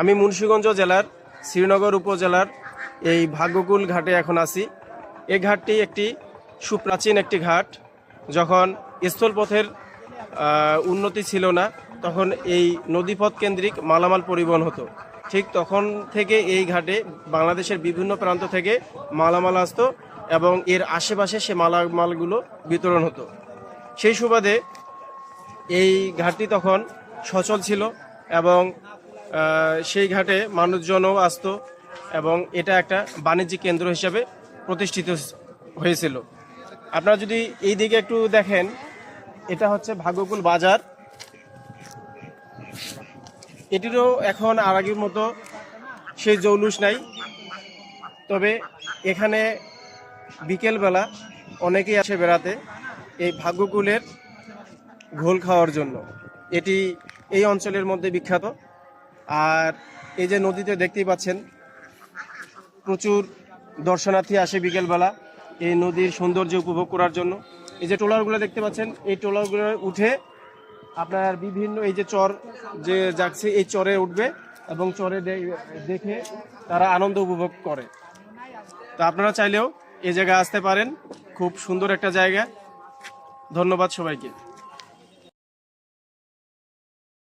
আমি মুন্সীগঞ্জ জেলার, শ্রীনগর উপজেলার এই ভাগ্যকুল ঘাটে এখন আছি। এই ঘাটটি একটি সুপ্রাচীন একটি ঘাট। যখন স্থলপথের উন্নতি ছিল না, তখন এই নদীপথ কেন্দ্রিক মালামাল পরিবহন হতো। ঠিক তখন থেকে এই ঘাটে বাংলাদেশের বিভিন্ন প্রান্ত থেকে মালামাল আসতো এবং এর আশেপাশে সে মালামালগুলো বিতরণ হতো। সেই সুবাদে এই ঘাটটি তখন সচল ছিল এবং সেই ঘাটে মানুষজনও আসতো এবং এটা একটা বাণিজ্যিক কেন্দ্র হিসাবে প্রতিষ্ঠিত হয়েছিল। আপনারা যদি এই দিকে একটু দেখেন, এটা হচ্ছে ভাগ্যকুল বাজার। এটিরও এখন আর আগের মতো সেই জৌলুস নাই। তবে এখানে বিকেলবেলা অনেকেই আসে বেড়াতে এই ভাগ্যকুলের ঘোল খাওয়ার জন্য। এটি এই অঞ্চলের মধ্যে বিখ্যাত। আর এই যে নদীতে দেখতেই পাচ্ছেন, প্রচুর দর্শনার্থী আসে বিকেলবেলা এই নদীর সৌন্দর্য উপভোগ করার জন্য। এই যে ট্রলারগুলো দেখতে পাচ্ছেন, এই ট্রলারগুলো উঠে আপনার বিভিন্ন এই যে চর যে যাচ্ছে, এই চরে উঠবে এবং চরে দেখে তারা আনন্দ উপভোগ করে। তো আপনারা চাইলেও এই জায়গায় আসতে পারেন, খুব সুন্দর একটা জায়গা। ধন্যবাদ সবাইকে।